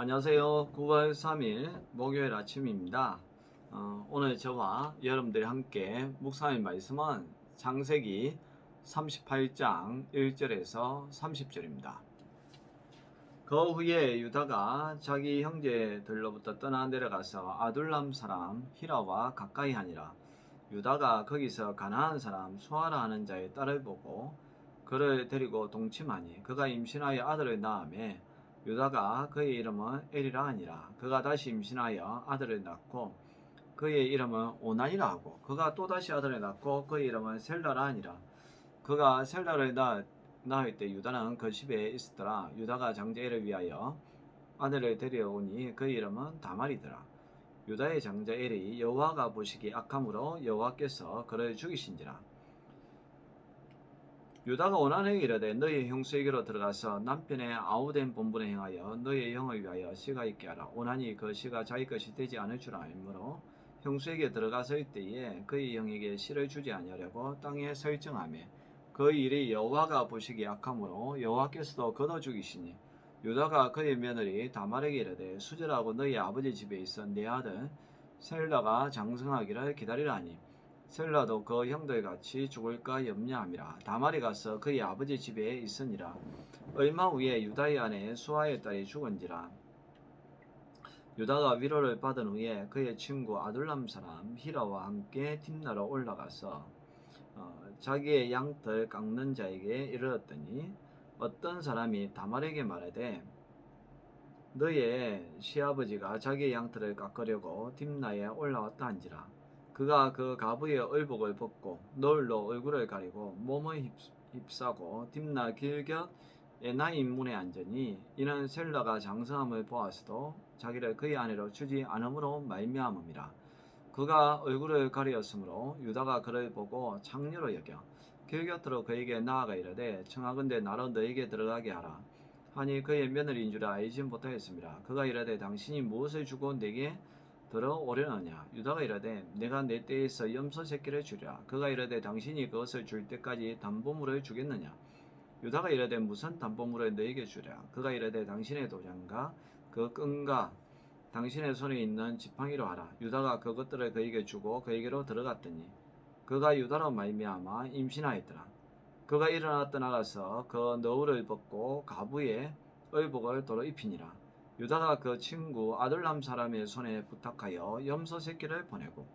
안녕하세요. 9월 3일 목요일 아침입니다. 어, 오늘 저와 여러분들이 함께 묵상의 말씀은 창세기 38장 1절에서 30절입니다. 그 후에 유다가 자기 형제들로부터 떠나 내려가서 아둘람 사람 히라와 가까이 하니라. 유다가 거기서 가나안 사람 수아라 하는 자의 딸을 보고 그를 데리고 동침하니 그가 임신하여 아들을 낳음에 유다가 그의 이름은 에리라 하니라. 그가 다시 임신하여 아들을 낳고 그의 이름은 오난이라 하고 그가 또다시 아들을 낳고 그의 이름은 셀라라 하니라. 그가 셀라를 낳, 낳을 때 유다는 그 집에 있었더라. 유다가 장자애를 위하여 아들을 데려오니 그의 이름은 다말이더라. 유다의 장자 엘이 여호와가 보시기 악함으로 여호와께서 그를 죽이신지라. 유다가 원하는 이르되 너희 형수에게로 들어가서 남편의 아우된 본분에 행하여 너희 형을 위하여 시가 있게 하라. 원하니 그 시가 자기 것이 되지 않을 줄 알므로 형수에게 들어가서 때에 그의 형에게 시를 주지 아니하려고 땅에 설정하며 그 일이 여호와가 보시기 악함으로 여호와께서도 걷어 죽이시니 유다가 그의 며느리 다말에게 이르되 수절하고 너희 아버지 집에 있어 내 아들 셀라가 장성하기를 기다리라니 셀라도 그 형들 같이 죽을까 염려함이라 다말이 가서 그의 아버지 집에 있으니라. 얼마 후에 유다의 아내 수아의 딸이 죽은지라. 유다가 위로를 받은 후에 그의 친구 아둘람 사람 히라와 함께 팀나러 올라가서 어, 자기의 양털 깎는 자에게 이르렀더니 어떤 사람이 다말에게 말하되 너의 시아버지가 자기의 양털을 깎으려고 딥나에 올라왔다 한지라 그가 그 가부의 의복을 벗고 널로 얼굴을 가리고 몸을 휩, 휩싸고 딥나 길곁 에나임 문에 앉으니 이는 셀라가 장성함을 보았어도 자기를 그의 아내로 주지 않음으로 말미암음이라. 그가 얼굴을 가리었으므로 유다가 그를 보고 창녀로 여겨 길 곁으로 그에게 나아가 이르되 청하건대 나로 너에게 들어가게 하라. 하니 그의 며느리인 줄 알지 못하였습니다. 그가 이르되 당신이 무엇을 주고 내게 들어오려느냐? 유다가 이르되 내가 내 때에서 염소 새끼를 주랴. 그가 이르되 당신이 그것을 줄 때까지 담보물을 주겠느냐? 유다가 이르되 무슨 담보물을 너에게 주랴? 그가 이르되 당신의 도장과 그 끈과 당신의 손에 있는 지팡이로 하라. 유다가 그것들을 그에게 주고 그에게로 들어갔더니 그가 유다로 말미암아 임신하였더라. 그가 일어나 떠나가서 그 너울을 벗고 가부의 의복을 도로 입히니라 유다가 그 친구 아들람 사람의 손에 부탁하여 염소 새끼를 보내고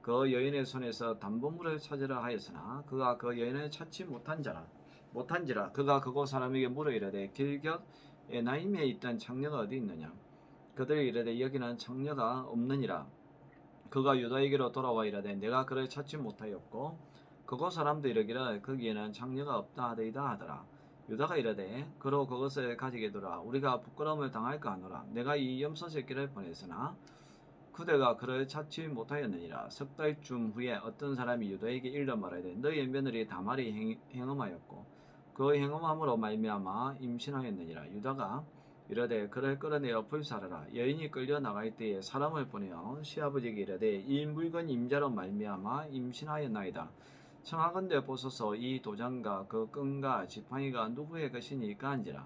그 여인의 손에서 담보물을 찾으라 하였으나 그가 그 여인을 찾지 못한 자라 못한지라 그가 그곳 사람에게 물어 이르되 길곁 에나임에 있던 창녀가 어디 있느냐? 그들이 이르되 여기는 창녀가 없느니라. 그가 유다에게로 돌아와 이르되 내가 그를 찾지 못하였고 그곳 사람도 이르기를 거기에는 창녀가 없다 하더이다 하더라 유다가 이르되 그로 그것을 가지게 두라. 우리가 부끄러움을 당할까 하노라. 내가 이 염소 새끼를 보냈으나 그대가 그를 찾지 못하였느니라. 석 달쯤 후에 어떤 사람이 유다에게 일러 말하되 너의 며느리 다말이 행, 행음하였고 그 행음함으로 말미암아 임신하였느니라. 유다가 이르되 그를 끌어내어 불사르라. 여인이 끌려 나갈 때에 사람을 보내어 시아버지에게 이르되 이 물건 임자로 말미암아 임신하였나이다 청하건대 보소서 이 도장과 그 끈과 지팡이가 누구의 것이니까 한지라.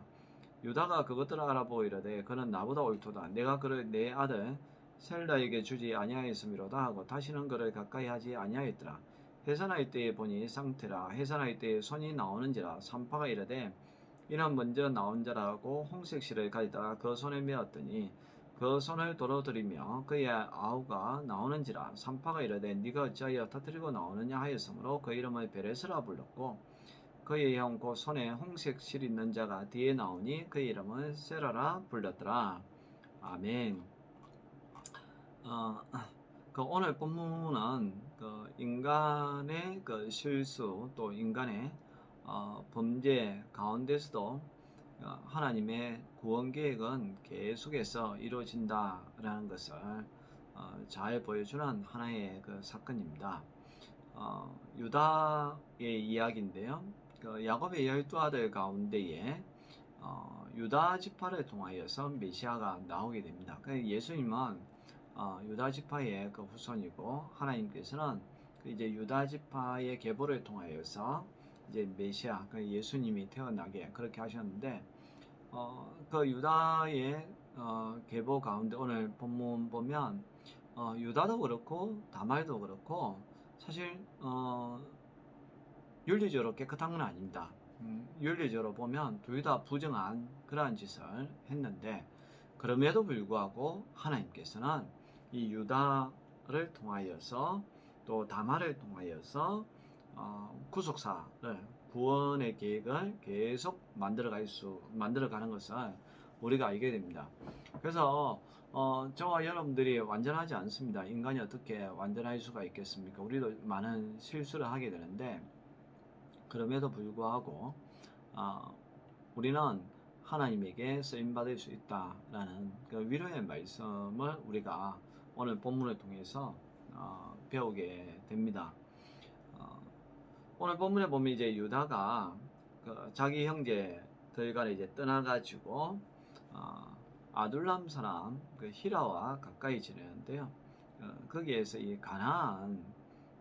유다가 그것들을 알아보고 이르되 그는 나보다 옳도다. 내가 그를 내 아들 셀라에게 주지 아니하였음이로다 하고 다시는 그를 가까이 하지 아니하였더라. 해산할 때에 보니 상태라. 해산할 때에 손이 나오는지라. 산파가 이르되 이는 먼저 나온 자라고 홍색 실을 가지다가 그 손에 메었더니 그 손을 도로들이며 그의 아우가 나오는지라 산파가 이르되 네가 어찌하여 터뜨리고 나오느냐 하였으므로 그 이름을 베레스라 불렀고 그의 형그 손에 홍색 실 있는 자가 뒤에 나오니 그 이름을 세라라 불렀더라. 아멘. 어, 그 오늘 본문은 그 인간의 그 실수 또 인간의 어, 범죄 가운데서도 어, 하나님의 구원 계획은 계속해서 이루어진다라는 것을 어, 잘 보여주는 하나의 그 사건입니다. 어, 유다의 이야기인데요. 그 야곱의 열두 아들 가운데에 어, 유다 지파를 통하여서 메시아가 나오게 됩니다. 그 예수님은 어, 유다 지파의 그 후손이고 하나님께서는 그 이제 유다 지파의 계보를 통하여서 이제 메시아 그 예수님이 태어나게 그렇게 하셨는데 어, 그 유다의 어, 계보 가운데 오늘 본문 보면 어, 유다도 그렇고 다말도 그렇고 사실 어, 윤리적으로 깨끗한 건 아닙니다. 음, 윤리적으로 보면 둘 다 부정한 그러한 짓을 했는데 그럼에도 불구하고 하나님께서는 이 유다를 통하여서 또 다말을 통하여서 어, 구속사를 구원의 계획을 계속 만들어갈 수 만들어가는 것을 우리가 알게 됩니다. 그래서 어, 저와 여러분들이 완전하지 않습니다. 인간이 어떻게 완전할 수가 있겠습니까? 우리도 많은 실수를 하게 되는데 그럼에도 불구하고 어, 우리는 하나님에게 쓰임 받을 수 있다라는 그 위로의 말씀을 우리가 오늘 본문을 통해서 어, 배우게 됩니다. 어, 오늘 본문에 보면 이제 유다가 그 자기 형제들 간에 이제 떠나가지고 어, 아둘람 사람 그 히라와 가까이 지내는데요. 어, 거기에서 이 가나안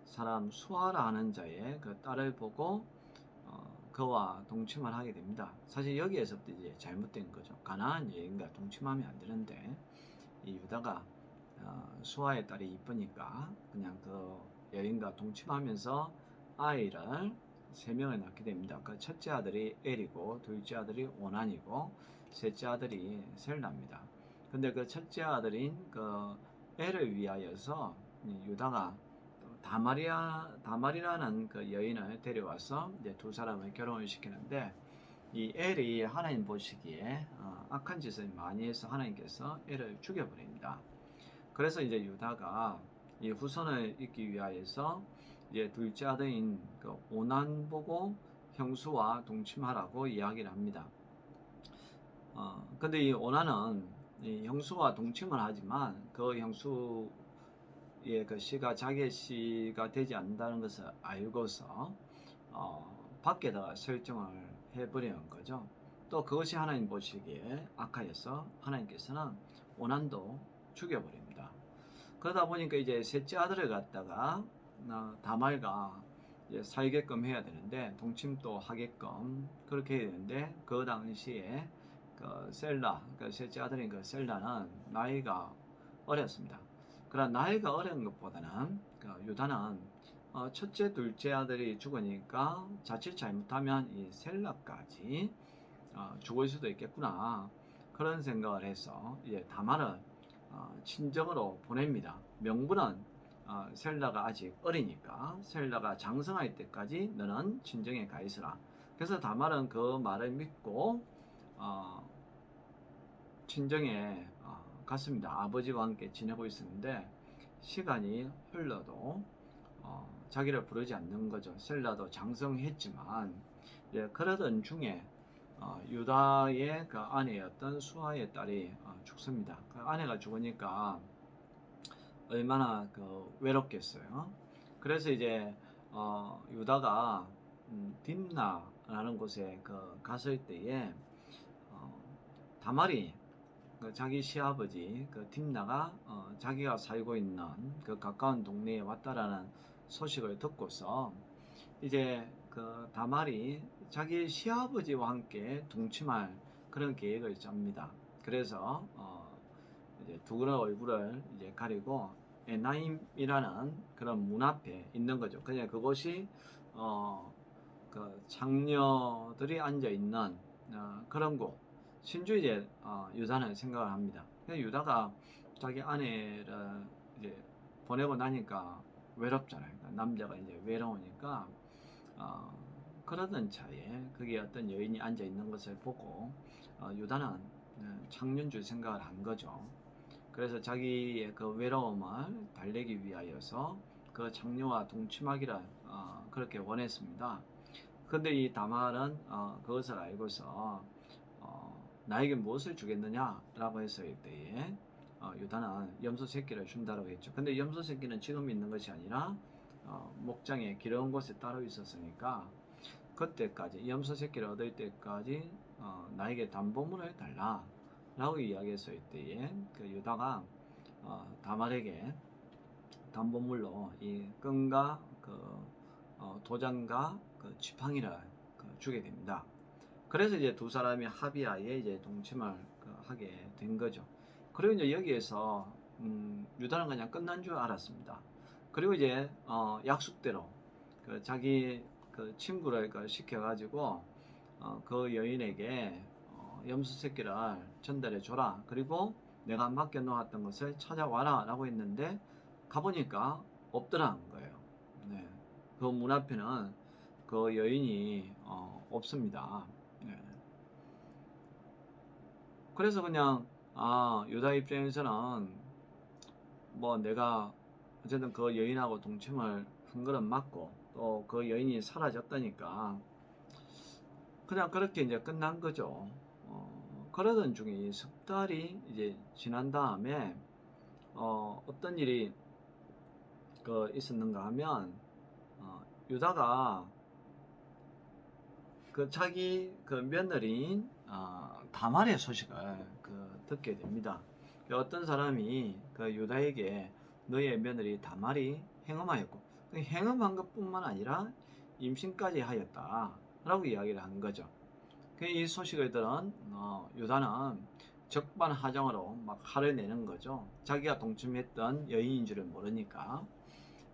사람 수아라 하는 자의 그 딸을 보고 어, 그와 동침을 하게 됩니다. 사실 여기에서부터 이제 잘못된 거죠. 가나안 여인과 동침하면 안 되는데 이 유다가 어, 수아의 딸이 이쁘니까 그냥 그 여인과 동침하면서 아이를 세 명을 낳게 됩니다. 그 첫째 아들이 엘이고 둘째 아들이 오난이고 셋째 아들이 셀라입니다. 근데 그 첫째 아들인 그 엘을 위하여서 이 유다가 또 다말이야 다말이라는 그 여인을 데려와서 이제 두 사람을 결혼을 시키는데 이 엘이 하나님 보시기에 어, 악한 짓을 많이 해서 하나님께서 엘을 죽여버립니다. 그래서 이제 유다가 이 후손을 잇기 위하여서 이제 둘째 아들인 그 오난 보고 형수와 동침하라고 이야기를 합니다. 어, 근데 이 오난은 이 형수와 동침을 하지만 그 형수의 그 씨가 자기의 씨가 되지 않는다는 것을 알고서 어, 밖에다가 설정을 해버리는 거죠. 또 그것이 하나님 보시기에 악하여서 하나님께서는 오난도 죽여버립니다. 그러다 보니까 이제 셋째 아들을 갖다가 어, 다말과 살게끔 해야 되는데 동침도 하게끔 그렇게 해야 되는데 그 당시에 그 셀라 그 셋째 아들인 그 셀라는 나이가 어렸습니다. 그러나 나이가 어린 것보다는 그 유다는 어, 첫째 둘째 아들이 죽으니까 자칫 잘못하면 이 셀라까지 어, 죽을 수도 있겠구나 그런 생각을 해서 이제 다말을 어, 친정으로 보냅니다. 명분은 어, 셀라가 아직 어리니까 셀라가 장성할 때까지 너는 친정에 가 있으라. 그래서 다말은 그 말을 믿고 어, 친정에 어, 갔습니다. 아버지와 함께 지내고 있었는데 시간이 흘러도 어, 자기를 부르지 않는 거죠. 셀라도 장성했지만 예, 그러던 중에 어, 유다의 그 아내였던 수아의 딸이 어, 죽습니다. 그 아내가 죽으니까 얼마나 그 외롭겠어요. 그래서 이제 어, 유다가 음, 딥나라는 곳에 그 갔을 때에 어, 다말이 그 자기 시아버지 그 딥나가 어, 자기가 살고 있는 그 가까운 동네에 왔다라는 소식을 듣고서 이제 그 다말이 자기 시아버지와 함께 동침할 그런 계획을 짭니다. 그래서 어, 이제 두그러 얼굴을 이제 가리고 에나임이라는 그런 문 앞에 있는 거죠. 그냥 그곳이 어, 그 장녀들이 앉아 있는 어, 그런 곳. 신주 이제 어, 유다는 생각을 합니다. 유다가 자기 아내를 이제 보내고 나니까 외롭잖아요. 그러니까 남자가 이제 외로우니까 어, 그러던 차에 거기에 어떤 여인이 앉아 있는 것을 보고 어, 유다는 어, 창년줄 생각을 한 거죠. 그래서 자기의 그 외로움을 달래기 위하여서 그 장녀와 동침하기를 어, 그렇게 원했습니다. 근데 이 다말은 어, 그것을 알고서 어, 나에게 무엇을 주겠느냐라고 했을 때에 어, 유다는 염소 새끼를 준다고 했죠. 근데 염소 새끼는 지금 있는 것이 아니라 어, 목장에 기러운 곳에 따로 있었으니까 그때까지 염소 새끼를 얻을 때까지 어, 나에게 담보물을 달라 라고 이야기했을 때에 그 유다가 어, 다말에게 담보물로 이 끈과 그 어, 도장과 그 지팡이를 그 주게 됩니다. 그래서 이제 두 사람이 합의하에 이제 동침을 그 하게 된 거죠. 그리고 이제 여기에서 음, 유다는 그냥 끝난 줄 알았습니다. 그리고 이제 어, 약속대로 그 자기 그 친구를 그 시켜가지고 어, 그 여인에게 어, 염소 새끼를 전달해 줘라. 그리고 내가 맡겨 놓았던 것을 찾아와라 라고 했는데 가보니까 없더라는 거예요. 네. 그 문 앞에는 그 여인이 어, 없습니다. 네. 그래서 그냥 아 유다 입장에서는 뭐 내가 어쨌든 그 여인하고 동침을 한 거는 맞고 또 그 여인이 사라졌다니까 그냥 그렇게 이제 끝난 거죠. 어, 그러던 중에 석 달이 이제 지난 다음에 어, 어떤 일이 그 있었는가 하면 어, 유다가 그 자기 그 며느리인 어, 다말의 소식을 그 듣게 됩니다. 그 어떤 사람이 그 유다에게 너의 며느리 다말이 행음하였고 그 행음한 것뿐만 아니라 임신까지 하였다라고 이야기를 한 거죠. 그이 소식을 들은 어, 유다는 적반하장으로 막 화를 내는 거죠. 자기가 동침했던 여인인 줄을 모르니까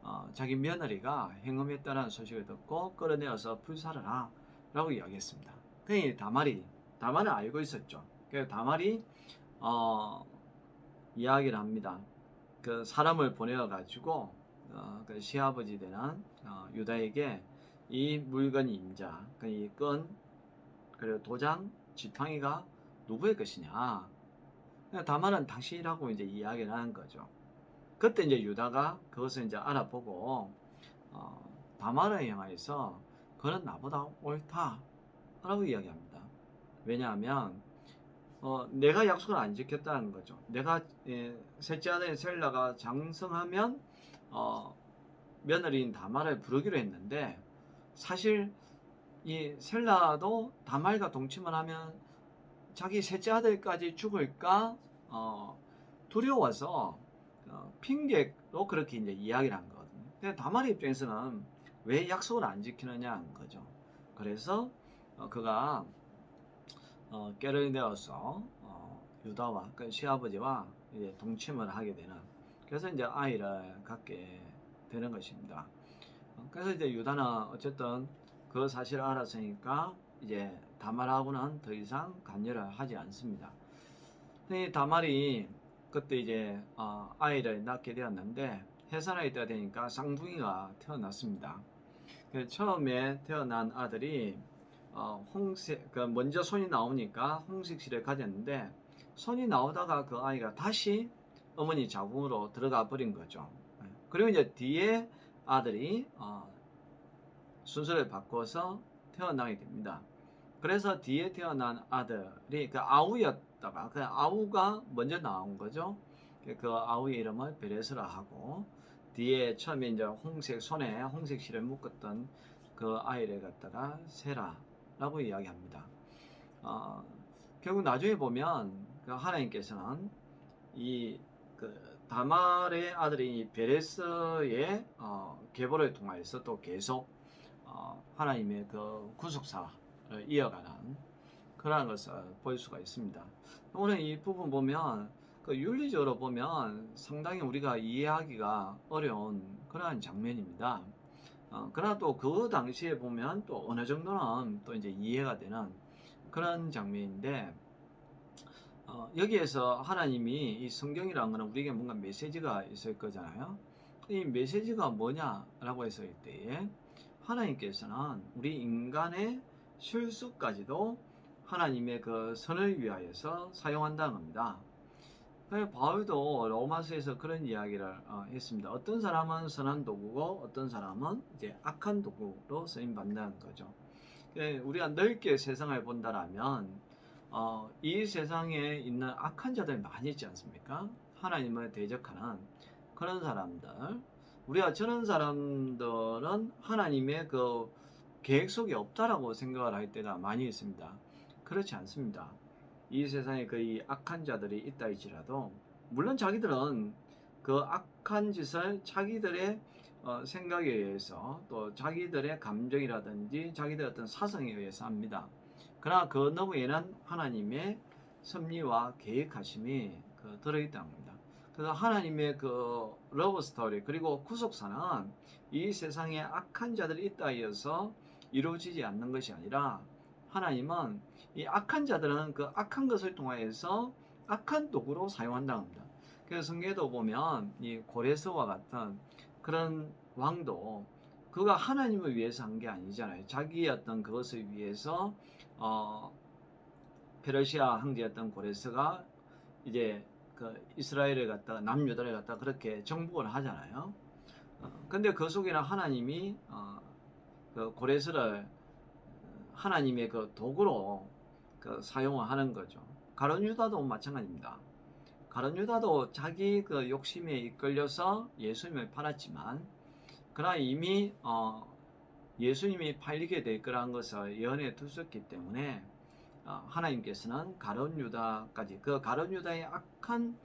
어, 자기 며느리가 행음했다는 소식을 듣고 끌어내어서 불살하라 라고 이야기했습니다. 그 다말이 다말은 알고 있었죠. 그래서 다말이 어, 이야기를 합니다. 그 사람을 보내어 가지고 어, 그 시아버지 되는 어, 유다에게 이 물건 임자, 그 이건 그리고 도장, 지팡이가 누구의 것이냐? 다말은 당신이라고 이제 이야기를 하는 거죠. 그때 이제 유다가 그것을 이제 알아보고 어, 다말을 향하여서 그는 나보다 옳다라고 이야기합니다. 왜냐하면 어, 내가 약속을 안 지켰다는 거죠. 내가 예, 셋째 아들 셀라가 장성하면 어, 며느리인 다말을 부르기로 했는데 사실 이 셀라도 다말과 동침을 하면 자기 셋째 아들까지 죽을까 어, 두려워서 어, 핑계로 그렇게 이제 이야기를 한 거거든요. 근데 다말의 입장에서는 왜 약속을 안 지키느냐 한 거죠. 그래서 어, 그가 어, 깨를 내어서 어, 유다와 그 시아버지와 이제 동침을 하게 되는 그래서 이제 아이를 갖게 되는 것입니다. 어, 그래서 이제 유다는 어쨌든 그 사실을 알았으니까 이제 다말하고는 더 이상 관여를 하지 않습니다. 이 다말이 그때 이제 어, 아이를 낳게 되었는데 해산할 때가 되니까 쌍둥이가 태어났습니다. 그 처음에 태어난 아들이 어, 홍색, 그 먼저 손이 나오니까 홍색실에 가졌는데 손이 나오다가 그 아이가 다시 어머니 자궁으로 들어가 버린 거죠. 예. 그리고 이제 뒤에 아들이 어, 순서를 바꿔서 태어나게 됩니다. 그래서 뒤에 태어난 아들이 그 아우였다가 그 아우가 먼저 나온 거죠. 그 아우의 이름을 베레스라 하고 뒤에 처음에 이제 홍색 손에 홍색 실을 묶었던 그 아이를 갖다가 세라라고 이야기합니다. 어, 결국 나중에 보면 그 하나님께서는 이 그 다말의 아들인 베레스의 어, 계보를 통하여서 또 계속 어, 하나님의 그 구속사를 이어가는 그러한 것을 볼 수가 있습니다. 오늘 이 부분 보면 그 윤리적으로 보면 상당히 우리가 이해하기가 어려운 그러한 장면입니다. 어, 그러나 또 그 당시에 보면 또 어느 정도는 또 이제 이해가 되는 그런 장면인데 어, 여기에서 하나님이 이 성경이라는 것은 우리에게 뭔가 메시지가 있을 거잖아요. 이 메시지가 뭐냐라고 했을 때에 하나님께서는 우리 인간의 실수까지도 하나님의 그 선을 위하여서 사용한다는 겁니다. 그래서 바울도 로마서에서 그런 이야기를 어, 했습니다. 어떤 사람은 선한 도구고 어떤 사람은 이제 악한 도구로 쓰임 받는 거죠. 예, 우리가 넓게 세상을 본다라면 어, 이 세상에 있는 악한 자들 많이 있지 않습니까? 하나님을 대적하는 그런 사람들. 우리가 저런 사람들은 하나님의 그 계획 속에 없다라고 생각을 할 때가 많이 있습니다. 그렇지 않습니다. 이 세상에 거의 악한 자들이 있다 할지라도 물론 자기들은 그 악한 짓을 자기들의 어, 생각에 의해서 또 자기들의 감정이라든지 자기들의 어떤 사성에 의해서 합니다. 그러나 그 너머에는 하나님의 섭리와 계획하심이 그 들어있다는 겁니다. 그래서 하나님의 그 러브 스토리 그리고 구속사는 이 세상에 악한 자들이 있다 해서 이루어지지 않는 것이 아니라 하나님은 이 악한 자들은 그 악한 것을 통하여서 악한 도구로 사용한다는 겁니다. 그래서 성경에도 보면 이 고레스와 같은 그런 왕도 그가 하나님을 위해서 한 게 아니잖아요. 자기의 어떤 그것을 위해서 어 페르시아 황제였던 고레스가 이제 그 이스라엘을 갖다가 남유다를 갖다가 그렇게 정복을 하잖아요. 어, 근데 그 속에는 하나님이 어, 그 고레스를 하나님의 그 도구로 그 사용을 하는 거죠. 가론 유다도 마찬가지입니다. 가론 유다도 자기 그 욕심에 이끌려서 예수님을 팔았지만 그러나 이미 어, 예수님이 팔리게 될 거라는 것을 예언해 두셨기 때문에 어, 하나님께서는 가론 유다까지 그 가론 유다의 악한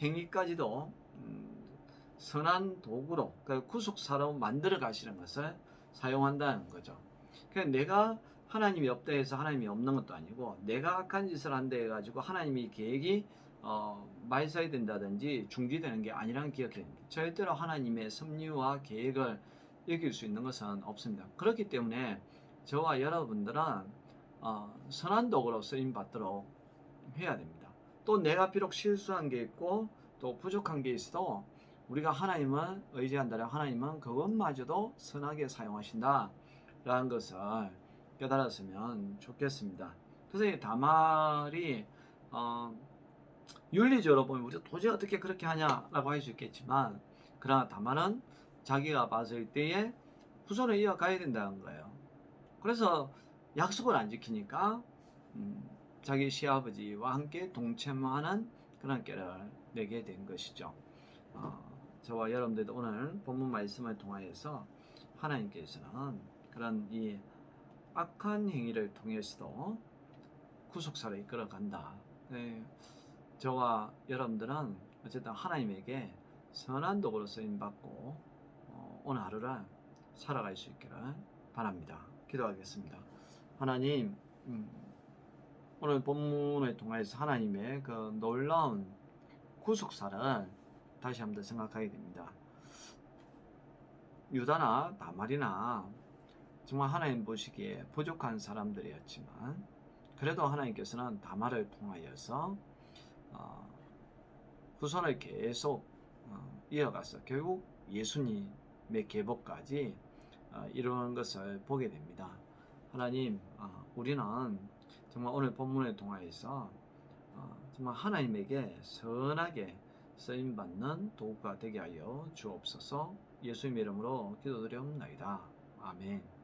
행위까지도 음, 선한 도구로 그 구속사로 만들어 가시는 것을 사용한다는 거죠. 그러니까 내가 하나님이 없다 해서 하나님이 없는 것도 아니고 내가 악한 짓을 한다 해가지고 하나님이 계획이 어, 말살이 된다든지 중지되는 게 아니라는 기억해야 됩니다. 절대로 하나님의 섭리와 계획을 이길 수 있는 것은 없습니다. 그렇기 때문에 저와 여러분들은 어, 선한 도구로 쓰임 받도록 해야 됩니다. 또 내가 비록 실수한 게 있고 또 부족한 게 있어도 우리가 하나님을 의지한다면 하나님은 그것마저도 선하게 사용하신다라는 것을 깨달았으면 좋겠습니다. 그래서 이 다말이 어, 윤리적으로 보면 우리가 도저히 어떻게 그렇게 하냐라고 할 수 있겠지만 그러나 다말은 자기가 봤을 때에 후손을 이어가야 된다는 거예요. 그래서 약속을 안 지키니까 음, 자기 시아버지와 함께 동참하는 그런 깨를 내게 된 것이죠. 어, 저와 여러분들도 오늘 본문 말씀을 통하여서 하나님께서는 그런 이 악한 행위를 통해서도 구속사를 이끌어 간다. 네, 저와 여러분들은 어쨌든 하나님에게 선한 도구로 쓰임 받고 어, 오늘 하루를 살아갈 수 있기를 바랍니다. 기도하겠습니다. 하나님, 음, 오늘 본문을 통해서 하나님의 그 놀라운 구속사를 다시 한번 생각하게 됩니다. 유다나 다말이나 정말 하나님 보시기에 부족한 사람들이었지만 그래도 하나님께서는 다말을 통하여서 어, 후손을 계속 어, 이어가서 결국 예수님의 계복까지 어, 이루는 것을 보게 됩니다. 하나님, 어, 우리는 정말 오늘 본문을 통하여서 어, 정말 하나님에게 선하게 쓰임 받는 도구가 되게 하여 주옵소서. 예수님 이름으로 기도드리옵나이다. 아멘.